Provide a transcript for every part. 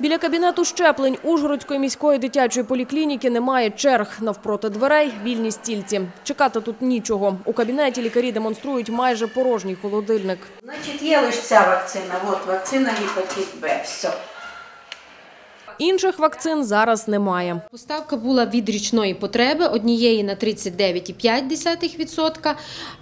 Біля кабінету щеплень Ужгородської міської дитячої поліклініки немає черг. Навпроти дверей вільні стільці. Чекати тут нічого. У кабінеті лікарі демонструють майже порожній холодильник. Значить, є лише ця вакцина. От вакцина гепатит Б. Все. Інших вакцин зараз немає. Поставка була від річної потреби однієї на 39,5%,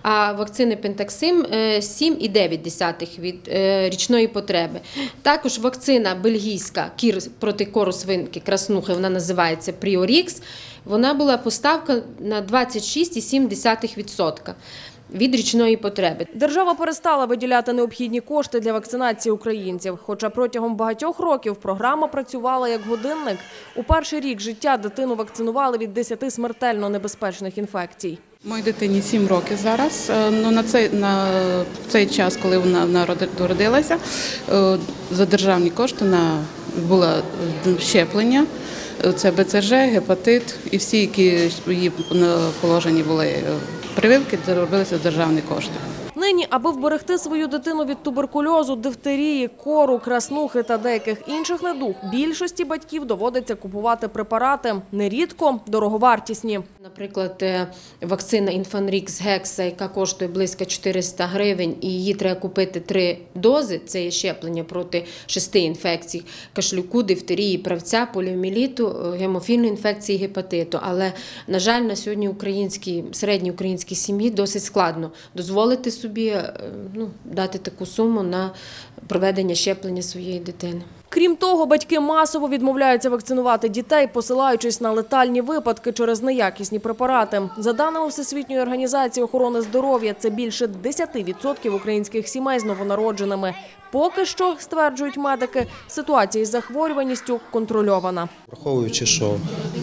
а вакцини Пентаксим е, 7,9% від е, річної потреби. Також вакцина бельгійська кір проти кору свинки краснухи, вона називається Пріорікс. Вона була поставка на 26,7% від річної потреби. Держава перестала виділяти необхідні кошти для вакцинації українців. Хоча протягом багатьох років програма працювала як годинник. У перший рік життя дитину вакцинували від 10 смертельно небезпечних інфекцій. Моїй дитині 7 років зараз. Е, Ну на цей на цей час, коли вона, народилася, е, за державні кошти на було щеплення. Е, Це БЦЖ, гепатит і всі, які її на положенні були прививки, робилися державні кошти. Нині, аби вберегти свою дитину від туберкульозу, дифтерії, кору, краснухи та деяких інших недуг, більшості батьків доводиться купувати препарати нерідко дороговартісні. Наприклад, е, вакцина Інфанрікс Гекса, яка коштує близько 400 гривень, і її треба купити три дози. Це є щеплення проти шести інфекцій: кашлюку, дифтерії, правця, поліоміліту, е, гемофільної інфекції, гепатиту. Але, на жаль, на сьогодні українській середній українській сім'ї досить складно дозволити собі е, ну, дати таку суму на проведення щеплення своєї дитини. Крім того, батьки масово відмовляються вакцинувати дітей, посилаючись на летальні випадки через неякісні препарати. За даними Всесвітньої організації охорони здоров'я, це більше 10% українських сімей з новонародженими. Поки що, стверджують медики, ситуація із захворюваністю контрольована. Враховуючи, що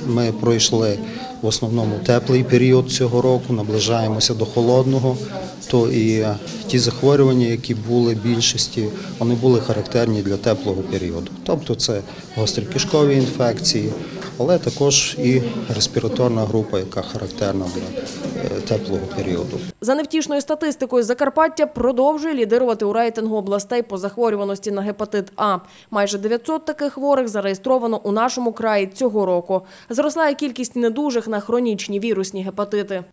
ми пройшли в основному теплий період цього року, наближаємося до холодного, то і е, ті захворювання, які були більшості, вони були характерні для теплого періоду. Тобто це гострі кишкові інфекції, але також і респіраторна група, яка характерна для е, теплого періоду. За невтішною статистикою, Закарпаття продовжує лідирувати у рейтингу областей по захворюваності на гепатит А. Майже 900 таких хворих зареєстровано у нашому краї цього року. Зросла кількість недужих на хронічні вірусні гепатити.